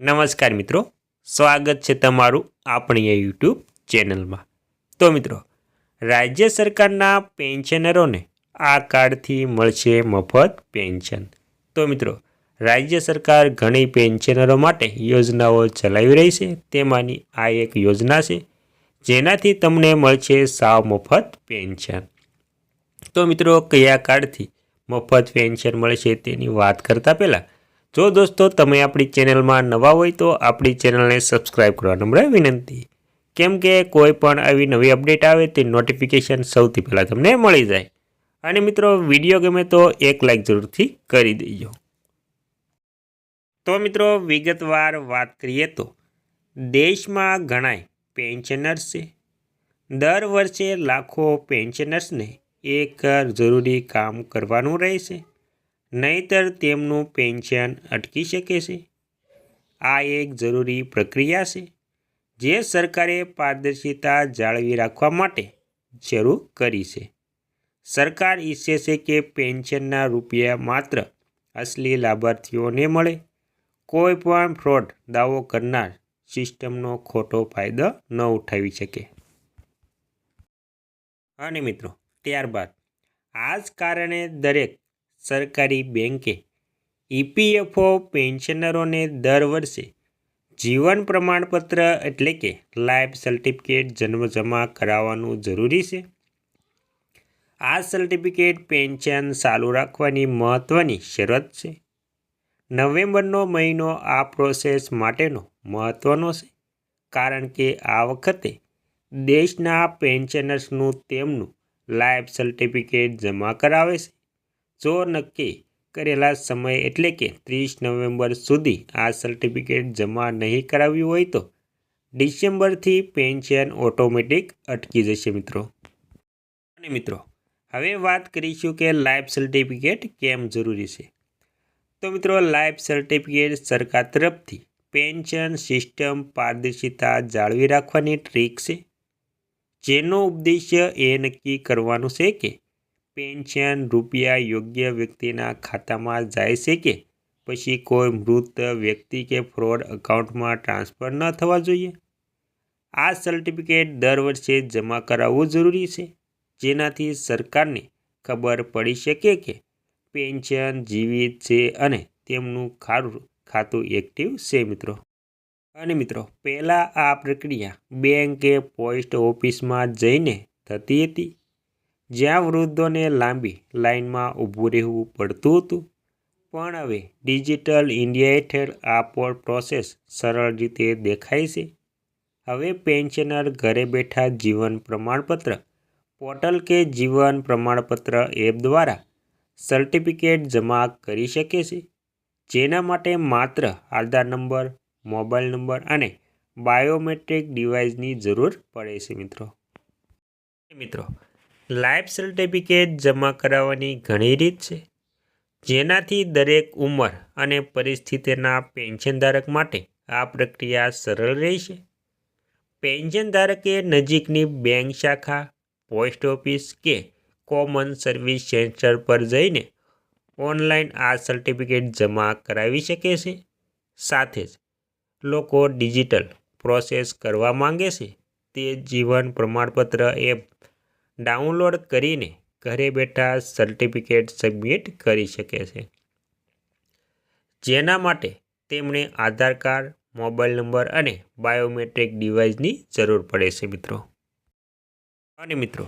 નમસ્કાર મિત્રો, સ્વાગત છે તમારું આપણી યુટ્યુબ ચેનલમાં. તો મિત્રો, રાજ્ય સરકારના પેન્શનરોને આ કાર્ડથી મળશે મફત પેન્શન. તો મિત્રો, રાજ્ય સરકાર ઘણી પેન્શનરો માટે યોજનાઓ ચલાવી રહી છે. તેમાંની આ એક યોજના છે, જેનાથી તમને મળશે સાવ મફત પેન્શન. તો મિત્રો, કયા કાર્ડથી મફત પેન્શન મળશે તેની વાત કરતાં પહેલાં જો દોસ્તો તમે આપણી ચેનલમાં નવા હોય તો આપણી ચેનલને સબસ્ક્રાઈબ કરવા નમ્ર વિનંતી. કેમ કે કોઈ પણ આવી નવી અપડેટ આવે તે નોટિફિકેશન સૌથી પહેલાં તમને મળી જાય. અને મિત્રો વીડિયો ગમે તો એક લાઈક જરૂરથી કરી દેજો. તો મિત્રો, વિગતવાર વાત કરીએ તો, દેશમાં ઘણાય પેન્શનર્સ છે. દર વર્ષે લાખો પેન્શનર્સને એક જરૂરી કામ કરવાનું રહેશે નહીતર તેમનું પેન્શન અટકી શકે છે. આ એક જરૂરી પ્રક્રિયા છે, જે સરકારે પારદર્શિતા જાળવી રાખવા માટે શરૂ કરી છે. સરકાર ઈચ્છે છે કે પેન્શનના રૂપિયા માત્ર અસલી લાભાર્થીઓને મળે. કોઈ પણ ફ્રોડ દાવો કરનાર સિસ્ટમનો ખોટો ફાયદો ન ઉઠાવી શકે. અને મિત્રો ત્યારબાદ. આ જ કારણે દરેક સરકારી બેંકે ઈપીએફઓ પેન્શનરોને દર વર્ષે જીવન પ્રમાણપત્ર એટલે કે લાઈફ સર્ટિફિકેટ જન્મ જમા કરાવવાનું જરૂરી છે. આ સર્ટિફિકેટ પેન્શન ચાલુ રાખવાની મહત્ત્વની શરત છે. નવેમ્બરનો મહિનો આ પ્રોસેસ માટેનો મહત્ત્વનો છે, કારણ કે આ વખતે દેશના પેન્શનર્સનું તેમનું લાઈફ સર્ટિફિકેટ જમા કરાવે છે. જો નક્કી કરેલા સમય એટલે કે ત્રીસ નવેમ્બર સુધી આ સર્ટિફિકેટ જમા નહીં કરાવ્યું હોય તો ડિસેમ્બરથી પેન્શન ઓટોમેટિક અટકી જશે મિત્રો. અને મિત્રો, હવે વાત કરીશું કે લાઈફ સર્ટિફિકેટ કેમ જરૂરી છે? તો મિત્રો, લાઈફ સર્ટિફિકેટ સરકાર તરફથી પેન્શન સિસ્ટમ પારદર્શિતા જાળવી રાખવાની ટ્રીક છે. જેનો ઉદ્દેશ્ય એ નક્કી કરવાનું છે કે પેન્શન રૂપિયા યોગ્ય વ્યક્તિના ખાતામાં જાય છે કે? પછી કોઈ મૃત વ્યક્તિ કે ફ્રોડ એકાઉન્ટમાં ટ્રાન્સફર ન થવા જોઈએ? આ સર્ટિફિકેટ દર વર્ષે જમા કરાવવું જરૂરી છે, જેનાથી સરકારને ખબર પડી શકે કે પેન્શન જીવિત છે અને તેમનું ખારું ખાતું એક્ટિવ છે મિત્રો. અને મિત્રો, પહેલાં આ પ્રક્રિયા બેંક પોસ્ટ ઓફિસમાં જઈને થતી હતી. જ્યાં વૃદ્ધોને લાંબી લાઇનમાં ઊભું રહેવું પડતું હતું. પણ હવે ડિજિટલ ઇન્ડિયા હેઠળ આ પ્રોસેસ સરળ રીતે દેખાય છે. હવે પેન્શનર ઘરે બેઠા જીવન પ્રમાણપત્ર, પોર્ટલ કે જીવન પ્રમાણપત્ર એપ દ્વારા સર્ટિફિકેટ જમા કરી શકે છે. જેના માટે માત્ર આધાર નંબર, મોબાઈલ નંબર અને બાયોમેટ્રિક ડિવાઇસની જરૂર પડે છે મિત્રો. મિત્રો લાઈફ સર્ટિફિકેટ જમા કરાવવાની ઘણી રીત છે. જેનાથી દરેક ઉંમર અને પરિસ્થિતિના પેન્શનધારક માટે આ પ્રક્રિયા સરળ રહેશે. પેન્શનધારકે નજીકની બેંક શાખા, પોસ્ટ ઓફિસ કે કોમન સર્વિસ સેન્ટર પર જઈને ઓનલાઈન આ સર્ટિફિકેટ જમા કરાવી શકે છે. સાથે જ લોકો ડિજિટલ પ્રોસેસ કરવા માંગે છે. તે જીવન પ્રમાણપત્ર એપ ડાઉનલોડ કરીને ઘરે બેઠા સર્ટિફિકેટ સબમિટ કરી શકે છે. જેના માટે તેમણે આધાર કાર્ડ, મોબાઈલ નંબર અને બાયોમેટ્રિક ડિવાઇસની જરૂર પડે છે મિત્રો. અને મિત્રો,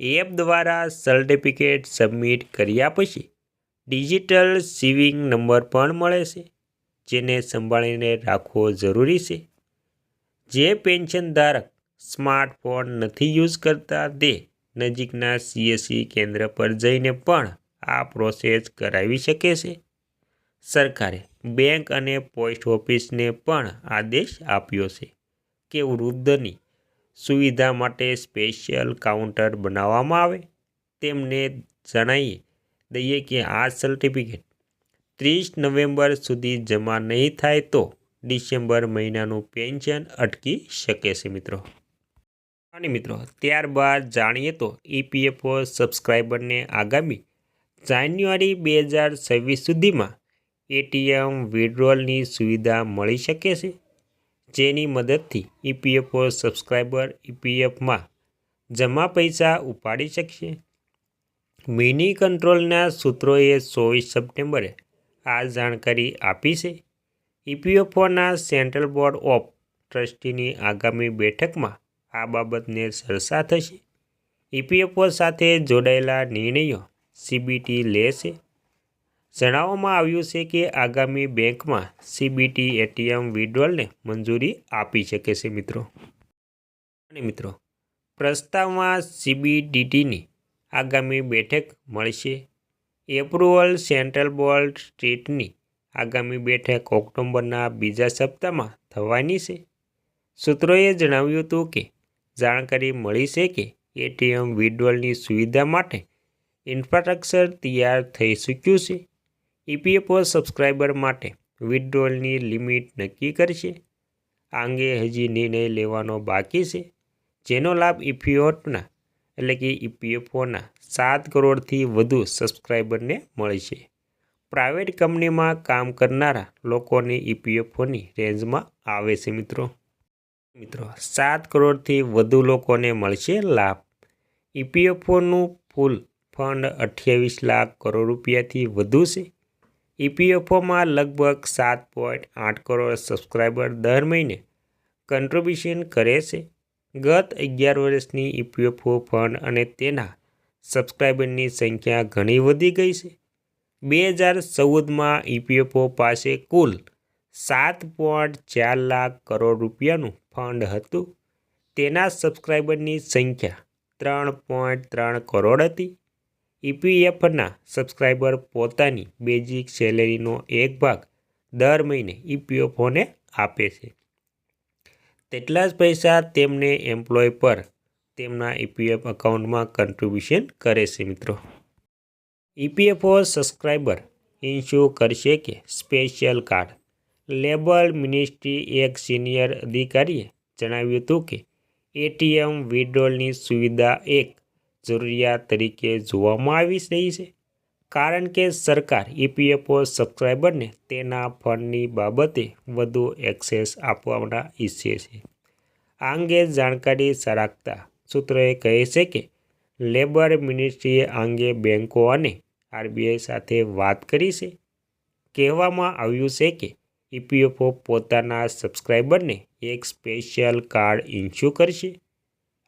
એપ દ્વારા સર્ટિફિકેટ સબમિટ કર્યા પછી ડિજિટલ સિવિંગ નંબર પણ મળે છે, જેને સંભાળીને રાખવો જરૂરી છે. જે પેન્શન ધારક સ્માર્ટફોન નથી યુઝ કરતા તે નજીકના સીએસસી કેન્દ્ર પર જઈને પણ આ પ્રોસેસ કરાવી શકે છે. સરકારે બેંક અને પોસ્ટ ઓફિસને પણ આદેશ આપ્યો છે કે વૃદ્ધની સુવિધા માટે સ્પેશિયલ કાઉન્ટર બનાવવામાં આવે. તેમને જણાવીએ દઈએ કે આ સર્ટિફિકેટ ત્રીસ નવેમ્બર સુધી જમા નહીં થાય તો ડિસેમ્બર મહિનાનું પેન્શન અટકી શકે છે મિત્રો. અને મિત્રો, ત્યારબાદ જાણીએ તો ઈપીએફઓ સબસ્ક્રાઈબરને આગામી જાન્યુઆરી બે હજાર છવ્વીસ સુધીમાં એટીએમ વિડ્રોલની સુવિધા મળી શકે છે? જેની મદદથી ઈપીએફઓ સબસ્ક્રાઈબર ઈપીએફમાં જમા પૈસા ઉપાડી શકશે? મિની કંટ્રોલના સૂત્રોએ ચોવીસ સપ્ટેમ્બરે આ જાણકારી આપી છે. ઈપીએફઓના સેન્ટ્રલ બોર્ડ ઓફ ટ્રસ્ટીની આગામી બેઠકમાં આ બાબતને ચર્ચા થશે. ઈપીએફઓ સાથે જોડાયેલા નિર્ણયો સીબીટી લેશે. જણાવવામાં આવ્યું છે કે આગામી બેંકમાં સીબીટી એટીએમ વિડ્રોલને મંજૂરી આપી શકે છે મિત્રો. અને મિત્રો, પ્રસ્તાવમાં સીબીડીટીની આગામી બેઠક મળશે. એપ્રુવલ સેન્ટ્રલ બોર્ડ સ્ટેટની આગામી બેઠક ઓક્ટોબરના બીજા સપ્તાહમાં થવાની છે. સૂત્રોએ જણાવ્યું હતું કે જાણકારી મળી છે કે એટીએમ વિડ્રોલની સુવિધા માટે ઇન્ફ્રાસ્ટ્રક્ચર તૈયાર થઈ ચૂક્યું છે. ઈપીએફઓ સબસ્ક્રાઈબર માટે વિડ્રોલની લિમિટ નક્કી કરશે આ અંગે હજી નિર્ણય લેવાનો બાકી છે. જેનો લાભ ઈપીએફના એટલે કે ઈપીએફઓના સાત કરોડથી વધુ સબસ્ક્રાઈબરને મળશે પ્રાઇવેટ કંપનીમાં કામ કરનારા લોકોની ઇપીએફઓની રેન્જમાં આવે છે મિત્રો. મિત્રો, સાત કરોડથી વધુ લોકોને મળશે લાભ. ઈપીએફઓનું ફૂલ ફંડ અઠ્યાવીસ લાખ કરોડ રૂપિયાથી વધુ છે. ઈપીએફઓમાં લગભગ સાત પોઈન્ટ આઠ કરોડ સબસ્ક્રાઈબર દર મહિને કન્ટ્રીબ્યુશન કરે છે. ગત અગિયાર વર્ષની ઈપીએફઓ ફંડ અને તેના સબસ્ક્રાઈબરની સંખ્યા ઘણી વધી ગઈ છે. બે હજાર ચૌદમાં ઈપીએફઓ પાસે કુલ સાત પોઈન્ટ ચાર લાખ કરોડ રૂપિયાનું ફંડ હતું. તેના સબસ્ક્રાઈબરની સંખ્યા ત્રણ પોઈન્ટ ત્રણ કરોડ હતી. ઈપીએફના સબસ્ક્રાઈબર પોતાની બેઝિક સેલેરીનો એક ભાગ દર મહિને ઈપીએફઓને આપે છે. તેટલા જ પૈસા તેમને એમ્પ્લોય પર તેમના ઈપીએફ એકાઉન્ટમાં કન્ટ્રીબ્યુશન કરે છે મિત્રો. ઈપીએફઓ સબસ્ક્રાઈબર ઇન્શ્યોર કરશે કે સ્પેશિયલ કાર્ડ? લેબર મિનિસ્ટ્રી એક સિનિયર અધિકારીએ જણાવ્યું હતું કે, એટીએમ વિડ્રોલની સુવિધા એક જરૂરિયાત તરીકે જોવામાં આવી રહી છે, કારણ કે સરકાર ઈપીએફઓ સબસ્ક્રાઈબરને તેના ફંડની બાબતે વધુ એક્સેસ આપવાના ઈચ્છે છે. આ અંગે જાણકારી રાખતા સૂત્રોએ કહે છે કે, લેબર મિનિસ્ટ્રીએ અંગે બેંકો અને આરબીઆઈ સાથે વાત કરી છે. કહેવામાં આવ્યું છે કે ઈપીએફઓ પોતાના સબસ્ક્રાઈબરને એક સ્પેશિયલ કાર્ડ ઇન્શ્યુ કરશે,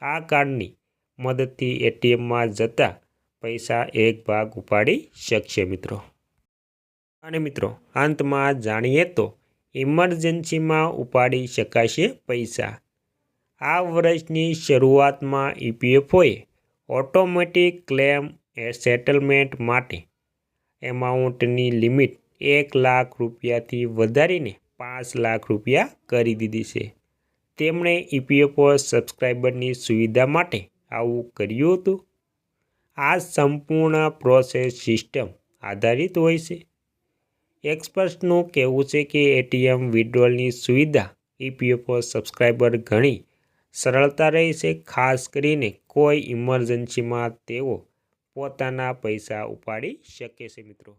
આ કાર્ડની મદદથી એટીએમમાં જતા પૈસા એક ભાગ ઉપાડી શકશે મિત્રો. અને મિત્રો, અંતમાં જાણીએ તો ઇમરજન્સીમાં ઉપાડી શકાશે પૈસા. આ વર્ષની શરૂઆતમાં ઈપીએફઓએ ઓટોમેટિક ક્લેમ સેટલમેન્ટ માટે એમાઉન્ટની લિમિટ એક લાખ રૂપિયાથી વધારીને પાંચ લાખ રૂપિયા કરી દીધી છે. તેમણે ઈપીએફઓ સબસ્ક્રાઈબરની સુવિધા માટે આવું કર્યું હતું. આ સંપૂર્ણ પ્રોસેસ સિસ્ટમ આધારિત હોય છે. એક્સપર્ટ્સનું કહેવું છે કે એટીએમ વિડ્રોલની સુવિધા ઈપીએફઓ સબસ્ક્રાઈબર ઘણી સરળતા રહી છે, ખાસ કરીને કોઈ ઇમરજન્સીમાં તેઓ પોતાના પૈસા ઉપાડી શકે છે મિત્રો.